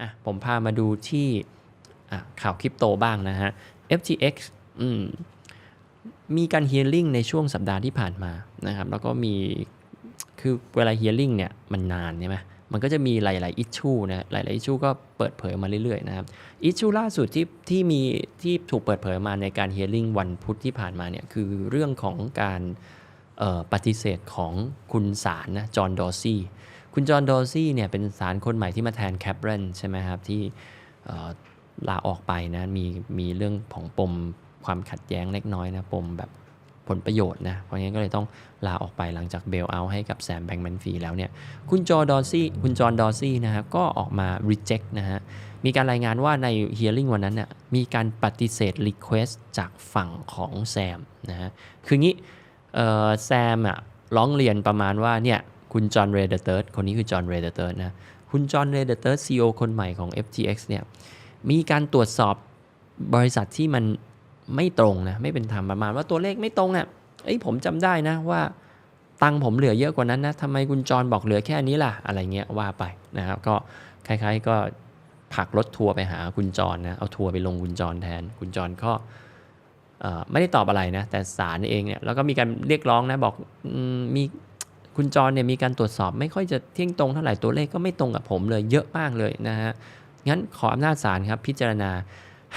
อะผมพามาดูที่ข่าวคริปโตบ้างนะฮะ FTX อืมมีการเฮียริ่งในช่วงสัปดาห์ที่ผ่านมานะครับ แล้วก็มีคือเวลาเฮียริ่งเนี่ยมันนานใช่ไหมมันก็จะมีหลาย ๆ อิชชูนะหลาย ๆ อิชชูก็เปิดเผยมาเรื่อย ๆ นะครับ อิชชูล่าสุดที่ที่มีที่ถูกเปิดเผยมาในการเฮียริ่งวันพุธที่ผ่านมาเนี่ยคือเรื่องของการปฏิเสธของคุณสารนะจอห์นดอร์ซี่ คุณจอห์นดอร์ซี่เนี่ยเป็นสารคนใหม่ที่มาแทนแคปเรนใช่ไหมครับ ที่ลาออกไปนะมีมีเรื่องของปมความขัดแย้งเล็กน้อยนะปมแบบผลประโยชน์นะ เพราะงั้นก็เลยต้องลาออกไปหลังจากเบลเอาให้กับแซมแบงแมนฟีแล้วเนี่ย คุณจอดอซี่ คุณจอห์นดอซี่นะครับก็ออกมา reject นะฮะ มีการรายงานว่าใน hearing วันนั้นน่ยมีการปฏิเสธ request จากฝั่งของแซมนะฮะ คืองี้แซมอะร้องเรียนประมาณว่าเนี่ย คุณจอห์นเรเดอร์เติร์ดคนนี้คือจอห์นเรเดอร์เติร์ดนะคุณจอห์นเรเดอร์เติร์ดซีอคนใหม่ของ FTX เนี่ยมีการตรวจสอบบริษัทที่มันไม่ตรงนะไม่เป็นธรรมประมาณว่าตัวเลขไม่ตรงอะ่ะเอ้ยผมจำได้นะว่าตังผมเหลือเยอะกว่านั้นนะทำไมคุณจรบอกเหลือแค่นี้ล่ะ อะไรเงี้ยว่าไปนะครับ ก็คล้ายๆก็ผักรถทัวร์ไปหาคุณจรนะ เอาทัวร์ไปลงคุณจรแทน คุณจรก็ไม่ได้ตอบอะไรนะ แต่ศาลเองเนี่ย แล้วก็มีการเรียกร้องนะ บอกมี คุณจรเนี่ยมีการตรวจสอบไม่ค่อยจะเที่ยงตรงเท่าไหร่ตัวเลขก็ไม่ตรงกับผมเลยเยอะมากเลยนะฮะงั้นขออำนาจศาลครับพิจารณา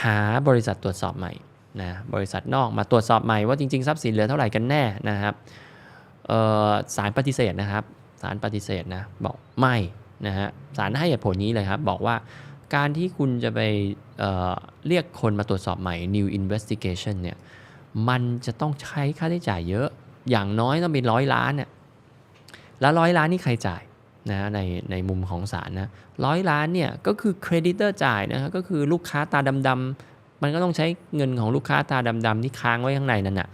หาบริษัทตรวจสอบใหม่นะบริษัทนอกมาตรวจสอบใหม่ว่าจริงๆทรัพย์สินเหลือเท่าไหร่กันแน่นะครับศาลปฏิเสธนะครับศาลปฏิเสธนะบอกไม่นะฮะศาลให้เหตุผลนี้เลยครับ บอกว่าการที่คุณจะไปเเรียกคนมาตรวจสอบใหม่ new investigation เนี่ยมันจะต้องใช้ค่าใช้จ่ายเยอะอย่างน้อยต้องเป็นร้อยล้านเนี่ย แล้วร้อยล้านนี่ใครจ่ายนะในในมุมของศาลนะร้อยล้านเนี่ยก็คือเครดิตเตอร์จ่ายนะครับก็คือลูกค้าตาดำๆมันก็ต้องใช้เงินของลูกค้าตาดำๆที่ค้างไว้ข้างในนั่นนะ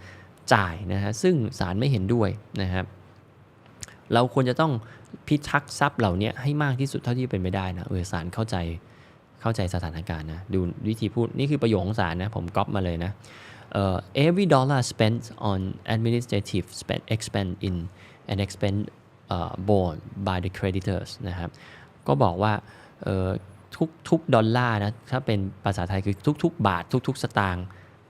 จ่ายนะฮะซึ่งศาลไม่เห็นด้วยนะครับเราควรจะต้องพิทักษ์ทรัพย์เหล่านี้ให้มากที่สุดเท่าที่เป็นไปได้นะเออศาลเข้าใจเข้าใจสถานการณ์นะดูวิธีพูดนี่คือประโยคของศาลนะผมก๊อปมาเลยนะ uh, every dollar spent on administrative spend expend in an expense borne by the creditors นะครับ ก็บอกว่าทุกทุกดอลลาร์นะ ถ้าเป็นภาษาไทยคือทุก ๆ บาททุก ๆ สตางค์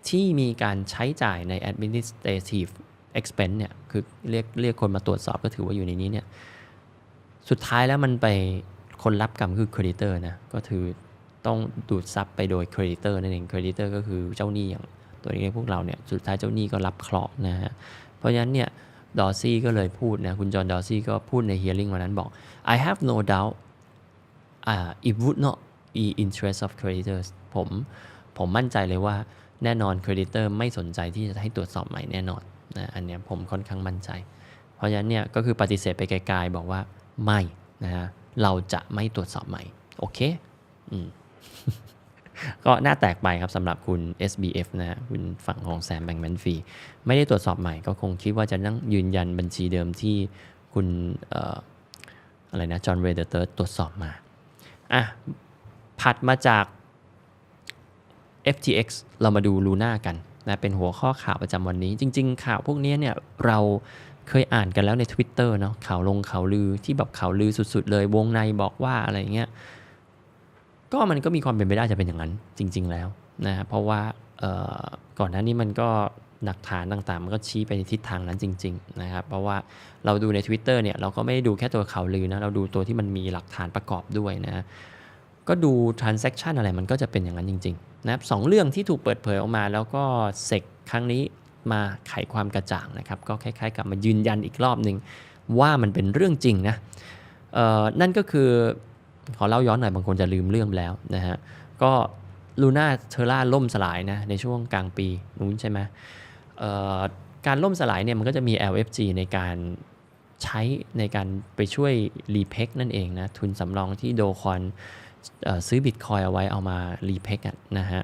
ที่มีการใช้จ่ายใน administrative expense เนี่ย คือเรียกเรียกคนมาตรวจสอบก็ถือว่าอยู่ในนี้เนี่ย สุดท้ายแล้วมันไปคนรับกรรมคือ creditor นะ ก็คือต้องดูดซับไปโดย creditor นั่นเอง creditor ก็คือเจ้าหนี้อย่างตัวนี้พวกเราเนี่ย สุดท้ายเจ้าหนี้ก็รับเคราะห์นะฮะ เพราะฉะนั้นเนี่ย ดอซี่ก็เลยพูดนะ คุณจอห์นดอซี่ก็พูดใน hearing วันนั้นบอก I have no doubt uh, it would not be interest of creditors ผมผมมั่นใจเลยว่าแน่นอนเครดิเตอร์ไม่สนใจที่จะให้ตรวจสอบใหม่แน่นอนนะอันนี้ผมค่อนข้างมั่นใจ เพราะฉะนั้นเนี่ยก็คือปฏิเสธไปไกลๆบอกว่าไม่นะฮะเราจะไม่ตรวจสอบใหม่ โอเค อืม ก็หน่าแตกไปครับสำหรับคุณ SBF นะฮะคุณฝั่งของแซมแบงแมนฟีไม่ได้ตรวจสอบใหม่ก็คงคิดว่าจะนั่งยืนยันบัญชีเดิมที่คุณอะไรนะจอห์นเรเดอร์เตอร์ตรวจสอบมาอะผัดมาจาก FTX เรามาดูลูน่ากันนะเป็นหัวข้อข่าวประจำวันนี้ จริง ๆ ข่าวพวกนี้เนี่ยเราเคยอ่านกันแล้วใน Twitter เนาะข่าวลงข่าวลือที่แบบข่าวลือสุด ๆ เลยวงในบอกว่าอะไรเงี้ย ก็มันก็มีความเป็นไปได้จะเป็นอย่างนั้นจริง ๆ แล้วนะเพราะว่าก่อนหน้านี้มันก็หลักฐานต่างๆ มันก็ชี้ไปในทิศทางนั้นจริง ๆ นะครับ เพราะว่าเราดูใน Twitter เนี่ยเราก็ไม่ได้ดูแค่ตัวข่าวลือนะ เราดูตัวที่มันมีหลักฐานประกอบด้วยนะ ก็ดู transaction อะไรมันก็จะเป็นอย่างนั้นจริง ๆ นะครับสเรื่องที่ถูกเปิดเผยออกมา แล้วก็เซกครั้งนี้มาไขความกระจ่างนะครับ ก็คล้ายๆ กับมายืนยันอีกรอบหนึ่งว่ามันเป็นเรื่องจริงนะนั่นก็คือ ขอเล่าย้อนหน่อยบางคนจะลืมเรื่องแล้วนะฮะก็ลูน่าเทอร่าล่มสลายนะในช่วงกลางปีนู้นใช่ไหมการล่มสลายเนี่ยมันก็จะมี LFG ในการใช้ในการไปช่วยรีเพกนั่นเองนะทุนสำรองที่โดคอนซื้อบิตคอยเอาไว้เอามารีเพกนะฮะ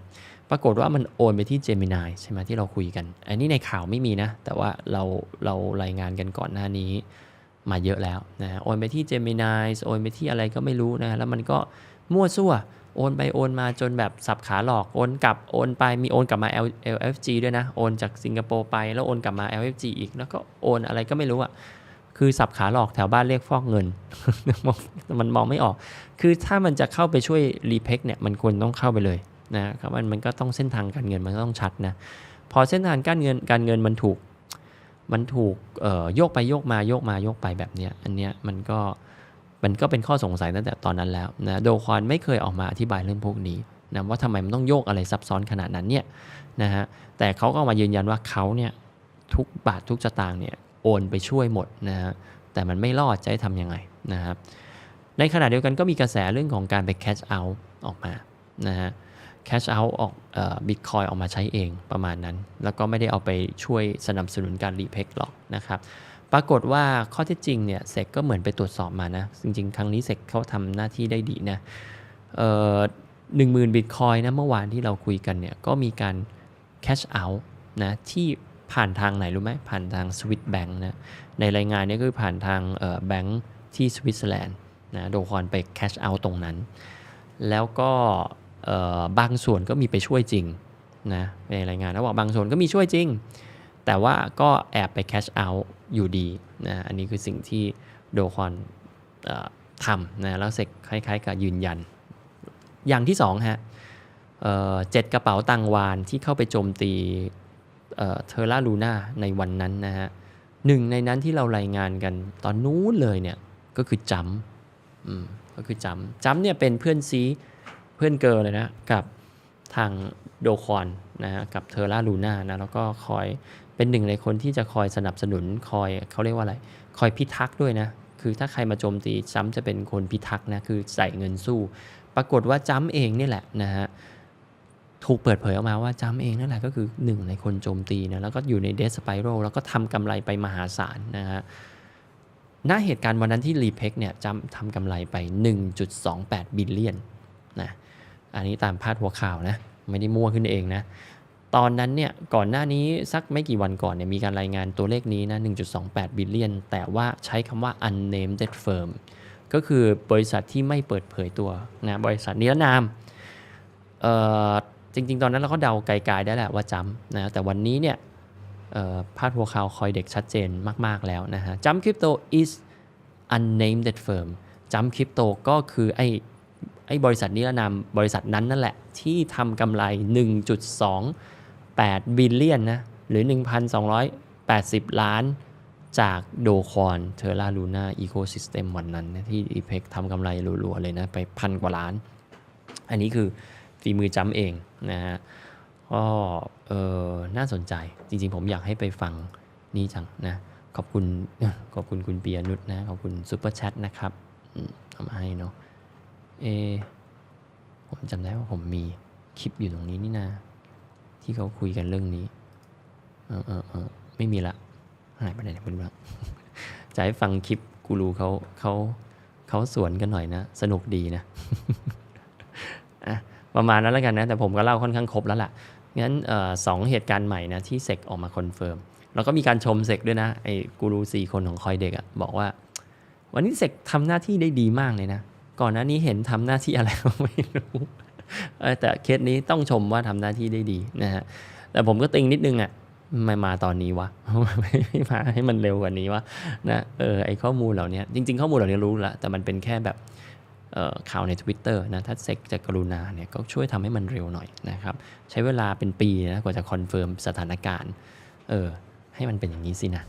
ปรากฏว่ามันโอนไปที่ Gemini ใช่ไหมที่เราคุยกัน อันนี้ในข่าวไม่มีนะ แต่ว่าเราเรารายงานกันก่อนหน้านี้ มาเยอะแล้วนะโอนไปที่ Gemini โอนไปที่อะไรก็ไม่รู้นะแล้วมันก็มั่วซั่วโอนไปโอนมาจนแบบสับขาหลอกโอนกลับโอนไปมีโอนกลับมา LFG ด้วยนะ โอนจากสิงคโปร์ไปแล้วโอนกลับมา LFG อีก แล้วก็โอนอะไรก็ไม่รู้อะคือสับขาหลอกแถวบ้านเรียกฟอกเงิน มันมองไม่ออก คือถ้ามันจะเข้าไปช่วยรีเพกเนี่ยมันควรต้องเข้าไปเลยนะครับมันมันก็ต้องเส้นทางการเงินมันก็ต้องชัดนะพอเส้นทางการเงินการเงินมันถูก มันถูกโยกไปโยกมาโยกมาโยกไปแบบเนี้ยอันเนี้ยมันก็มันก็เป็นข้อสงสัยตั้งแต่ตอนนั้นแล้วนะโดควอนไม่เคยออกมาอธิบายเรื่องพวกนี้นะว่าทำไมมันต้องโยกอะไรซับซ้อนขนาดนั้นเนี่ยนะฮะแต่เขาก็มายืนยันว่าเขาเนี่ยทุกบาททุกสตางค์เนี่ยโอนไปช่วยหมดนะฮะแต่มันไม่รอดจะให้ทำยังไงนะครับในขณะเดียวกันก็มีกระแสเรื่องของการไป cash out ออกมานะฮะ cash out ออกบิตคอยออกมาใช้เองประมาณนั้น แล้วก็ไม่ได้เอาไปช่วยสนับสนุนการรีเพกหรอกนะครับ ปรากฏว่าข้อเท็จจริงเนี่ยเซกก็เหมือนไปตรวจสอบมานะ จริง ๆ ครั้งนี้เซกเขาทำหน้าที่ได้ดีนะหนึ่งหมื่นบิตคอยนะเมื่อวานที่เราคุยกันเนี่ยก็มีการ cash out นะที่ผ่านทางไหนรู้ไหมผ่านทางสวิตแบงค์นะในรายงานนี้คือผ่านทางแบงค์ที่สวิตเซอร์แลนด์นะโดคอนไป cash out ตรงนั้น แล้วก็ บางส่วนก็มีไปช่วยจริงนะในรายงานแล้วบอกบางส่วนก็มีช่วยจริง แต่ว่าก็แอบไป cash out อยู่ดีนะอันนี้คือสิ่งที่โดคอนทำนะแล้วเสกคล้าย ๆ กับยืนยัน อย่างที่2ฮะเจ็ดกระเป๋าตังวานที่เข้าไปโจมตีเทอร่าลูน่าในวันนั้นนะฮะหนึ่งในนั้นที่เรารายงานกันตอนนู้นเลยเนี่ยก็คือจัมก็คือจัมจัมเนี่ยเป็นเพื่อนซี เพื่อนเกิร์ลเลยนะกับทางโดคอนนะฮะกับเทอร่าลูน่านะแล้วก็คอยเป็นหนึ่งในคนที่จะคอยสนับสนุนคอยเขาเรียกว่าอะไร คอยพิทักษ์ด้วยนะ คือถ้าใครมาโจมตีจัมจะเป็นคนพิทักษ์นะ คือใส่เงินสู้ ปรากฏว่าจัมเองนี่แหละนะฮะถูกเปิดเผยออกมาว่าจัมเองนั่นแหละก็คือหนึ่งในคนโจมตีนะแล้วก็อยู่ในเดสไปโรแล้วก็ทำกำไรไปมหาศาลนะฮะหน้าเหตุการณ์วันนั้นที่รีเพกเนี่ยจำทำกำไรไป 1.28 บิลเลียนนะ อันนี้ตามพาดหัวข่าวนะ ไม่ได้มั่วขึ้นเองนะ ตอนนั้นเนี่ย ก่อนหน้านี้สักไม่กี่วันก่อนเนี่ยมีการรายงานตัวเลขนี้นะ 1.28 บิลเลียน แต่ว่าใช้คำว่า unnamed firm ก็คือบริษัทที่ไม่เปิดเผยตัวนะ บริษัทนิรนามเอ่อจริง ๆ ตอนนั้นเราก็เดาไกลๆได้แหละว่าจำนะ แต่วันนี้เนี่ยพาดหัวข่าวคอยเด็กชัดเจนมากๆแล้วนะฮะจัมคริปโต is unnamed firm จัมคริปโตก็คือไอ ไอ้บริษัทนิรนามบริษัทนั้นนั่นแหละ ที่ทำกำไร 1.28 บิลเลียนนะหรือ 1,280 ล้านจากโดคอนเทอร่าลูน่าอีโคซิสเต็มวันนั้นนะที่อีเพ็กทำกำไรรัวๆเลยนะ ไปพันกว่าล้าน อันนี้คือฝีมือจำเองนะฮะก็เออน่าสนใจจริงๆ ผมอยากให้ไปฟังนี่จังนะ ขอบคุณขอบคุณคุณเปียนุชนะ ขอบคุณซูเปอร์แชทนะครับทำให้เนาะ เอ ผมจำได้ว่าผมมีคลิปอยู่ตรงนี้นี่นาที่เขาคุยกันเรื่องนี้ เออเออเออไม่มีละ หายไปไหนไม่รู้ละจะให้ฟังคลิปกูรูเขาเขาเขาสวนกันหน่อยนะ สนุกดีนะอะประมาณนั้นแล้วกันนะ แต่ผมก็เล่าค่อนข้างครบแล้วล่ะ งั้นสองเหตุการณ์ใหม่นะ ที่เซกออกมาคอนเฟิร์ม แล้วก็มีการชมเซกด้วยนะ ไอ้กูรูสี่คนของคอยเด็กอะบอกว่า วันนี้เซกทำหน้าที่ได้ดีมากเลยนะ ก่อนหน้านี้เห็นทำหน้าที่อะไรก็ไม่รู้แต่เคสนี้ต้องชมว่าทำหน้าที่ได้ดีนะฮะแต่ผมก็ติงนิดนึงอะไม่มาตอนนี้วะไม่มาให้มันเร็วกว่านี้วะนะเออไอข้อมูลเหล่านี้จริง ๆ ข้อมูลเหล่านี้รู้ละแต่มันเป็นแค่แบบข่าวใน Twitter นะถ้าเซ็กจะกรุณาเนี่ยก็ช่วยทำให้มันเร็วหน่อยนะครับ ใช้เวลาเป็นปีนะกว่าจะคอนเฟิร์มสถานการณ์ เออ ให้มันเป็นอย่างนี้สินะ